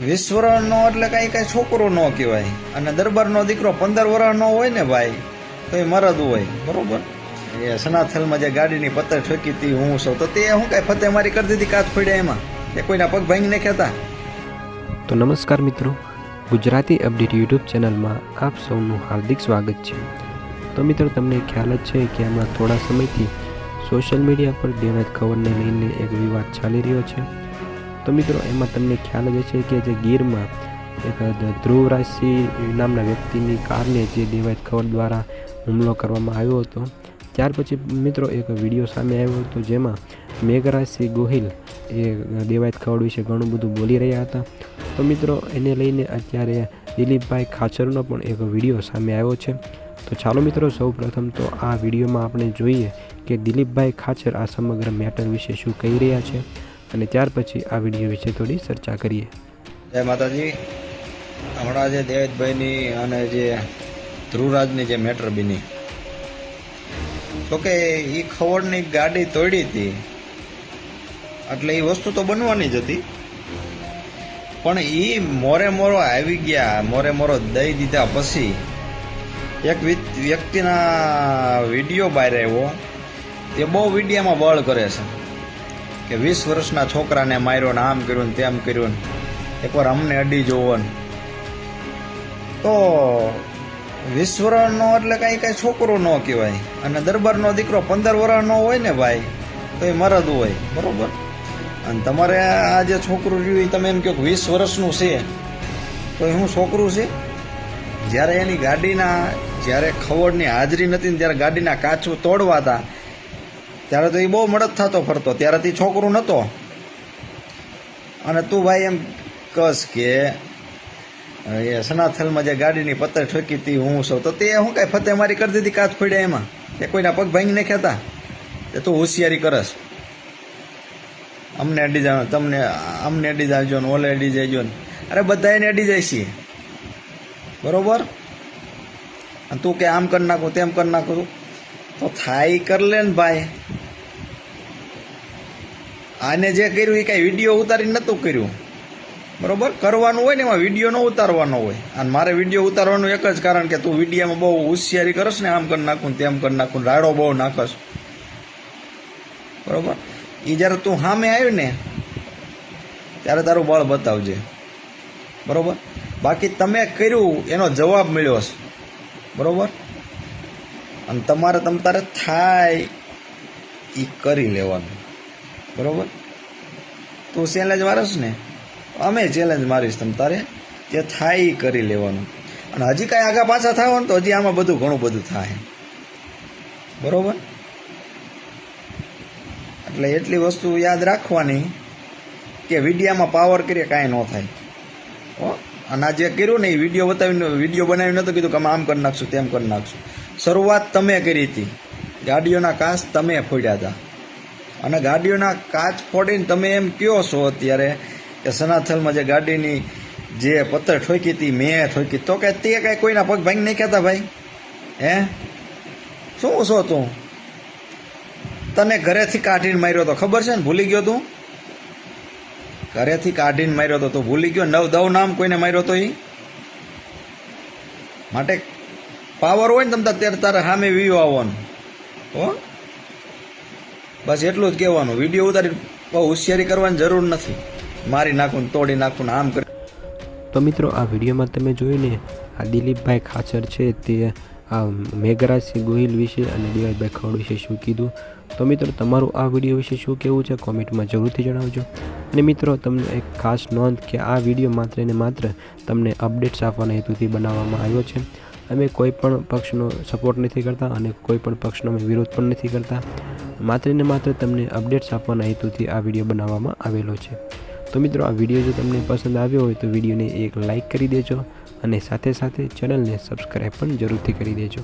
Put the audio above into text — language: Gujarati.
વીસ વર્ષનો એટલે કાંઈ કાંઈ છોકરો ન કહેવાય. અને દરબારનો દીકરો પંદર વર્ષનો હોય ને ભાઈ, તો એ મરદ હોય. બરોબર? એ સનાથલમાં જે ગાડીની પત્તર ઠોકી હતી, હું સૌ તો તે શું કાંઈ ફતે મારી કરી દીધી, કાચ ફોડ્યા એમાં? એ કોઈના પગ ભાંગી નાખ્યા તો નમસ્કાર મિત્રો, ગુજરાતી અપડેટ યુટ્યુબ ચેનલમાં આપ સૌનું હાર્દિક સ્વાગત છે. તો મિત્રો, તમને ખ્યાલ જ છે કે હમણાં થોડા સમયથી સોશિયલ મીડિયા પર દેવેદ ખવરને લઈને એક વિવાદ ચાલી રહ્યો છે. તો મિત્રો, એમાં તમને ખ્યાલ જ છે કે જે ગીરમાં એક ધ્રુવરાજસિંહ નામના વ્યક્તિની કારને જે દેવાયત ખબર દ્વારા હુમલો કરવામાં આવ્યો હતો. ત્યાર પછી મિત્રો, એક વીડિયો સામે આવ્યો હતો જેમાં મેઘરાજસિંહ ગોહિલ એ દેવાયત ખવડ વિશે ઘણું બધું બોલી રહ્યા હતા. તો મિત્રો, એને લઈને અત્યારે દિલીપભાઈ ખાચરનો પણ એક વીડિયો સામે આવ્યો છે. તો ચાલો મિત્રો, સૌ પ્રથમ તો આ વિડીયોમાં આપણે જોઈએ કે દિલીપભાઈ ખાચર આ સમગ્ર મેટર વિશે શું કહી રહ્યા છે. અને ત્યાર પછી આ વીડિયો વિશે થોડી ચર્ચા કરીએ. જય માતાજી. હમણાં જે દેવજભાઈની અને જે ધ્રુવરાજની જે મેટર બની. તો કે એ ખવડની ગાડી તોડી હતી. એટલે એ વસ્તુ તો બનવાની જ હતી. પણ એ મોરે મોરો આવી ગયા, મોરે મોરો દઈ દીધા પછી એક વ્યક્તિના વીડિયો બહાર આવ્યો. તે બહુ વિડીયામાં બળ કરે છે. કે વીસ વર્ષના છોકરાને માર્યો ને આમ કર્યું ને તેમ કર્યું એકવાર અમને અડી જોવો ને. તો વીસ વર્ષનો એટલે કાંઈ કાંઈ છોકરો ન કહેવાય. અને દરબારનો દીકરો પંદર વર્ષનો હોય ને ભાઈ, તો એ મરદ હોય. બરોબર? અને તમારે આ જે છોકરું રહ્યું એ તમે એમ કહો વીસ વર્ષનું છે. તો એ હું છોકરું છે? જ્યારે એની ગાડીના, જ્યારે ખવડની હાજરી નથી ને ત્યારે ગાડીના કાચું તોડવા હતા. ત્યારે તો એ બહુ મદદ થતો ફરતો. ત્યારે તે છોકરું નહોતો અને તું ભાઈ એમ કસ કે, એ સનાથલમાં જે ગાડીની પત્તર ઠોકી હતી, હું છું તો તે શું કાંઈ ફતે મારી કરી દીધી કાચ પડ્યા એમાં? તે કોઈના પગ ભાંગી નાખ્યા હતા તે તું હોશિયારી કરસ. અમને અડી જાવ, તમને, અમને અડી જાવજો ને, ઓલે અડી જાયજો ને. અરે બધા એને અડી જાય છે. બરોબર? તું કે આમ કરી નાખું, તેમ કરી નાખું. તો થાય કર લે ને ભાઈ. આને જે કર્યું એ કાંઈ વીડિયો ઉતારી નહોતું કર્યું. બરાબર? કરવાનું હોય ને એમાં વીડિયો ન ઉતારવાનો હોય. અને મારે વીડિયો ઉતારવાનું એક જ કારણ કે તું વિડીયામાં બહુ હોશિયારી કરસ ને આમ કરી નાખું તેમ કરી નાખું રાડો બહુ નાખસ. બરોબર? એ જ્યારે તું સામે આવ્યું ને, ત્યારે તારું બળ બતાવજે. બરોબર? બાકી તમે કર્યું, એનો જવાબ મળ્યો છે બરોબર? અને તમારે તમ તારે થાય એ કરી લેવાનું. બરોબર? તું ચેલેન્જ મારસ ને? અમે ચેલેન્જ મારીશ તમ તારે? જે થાય એ કરી લેવાનું. અને હજી કાંઈ આગા પાછા થાવ ને તો હજી આમાં બધું ઘણું બધું થાય. બરોબર? એટલે એટલી વસ્તુ યાદ રાખવાની કે વિડીયામાં પાવર કરીએ કાંઈ ન થાય. હો? અને આ જે કર્યું ને એ વીડિયો બતાવીને, વીડિયો બનાવી નહોતું કીધું કે અમે આમ કરી નાખશું તેમ કરી નાખશું. શરૂઆત તમે કરી હતી. ગાડીઓના કાચ તમે ફોડ્યા હતા. અને ગાડીઓના કાચ ફોડીને તમે એમ કયો છો અત્યારે કે સનાથલમાં જે ગાડીની જે પથ્થર ઠોકી હતી, મેં ઠોકી, તો કે તે કાંઈ કોઈના પગ ભાંગી નહીં કહેતા ભાઈ? હે? શું છો તું? તને ઘરેથી કાઢીને માર્યો તો ખબર છે ને? ભૂલી ગયો તું? ઘરેથી કાઢીને માર્યો તો તું ભૂલી ગયો? નવ દવ નામ કોઈને માર્યો તો એ માટે પાવર હોય ને તમ ત્યારે તારે સામે વીવો આવવાનું હો? બસ એટલું જ કહેવાનું. વીડિયો ઉતારી બહુ હોશિયારી કરવાની જરૂર નથી. મારી નાખું તોડી નાખું આમ કરી. તો મિત્રો, આ વિડીયોમાં તમે જોઈને આ દિલીપભાઈ ખાચર છે તે, આ મેઘરાજસિંહ ગોહિલ વિશે અને દિવાળભાઈ ખવડ વિશે શું કીધું. તો મિત્રો, તમારું આ વીડિયો વિશે શું કહેવું છે કોમેન્ટમાં જરૂરથી જણાવજો. અને મિત્રો, તમને એક ખાસ નોંધ કે આ વીડિયો માત્ર ને માત્ર તમને અપડેટ્સ આપવાના હેતુથી બનાવવામાં આવ્યો છે. અમે કોઈ પણ પક્ષનો સપોર્ટ નથી કરતા અને કોઈ પણ પક્ષનો અમે વિરોધ પણ નથી કરતા. માત્ર ને માત્ર તમને અપડેટ્સ આપવાના હેતુથી આ વીડિયો બનાવવામાં આવેલો છે. તો મિત્રો, આ વીડિયો જો તમને પસંદ આવ્યો હોય તો વિડીયોને એક લાઇક કરી દેજો અને સાથે સાથે ચેનલને સબસ્ક્રાઈબ પણ જરૂરથી કરી દેજો.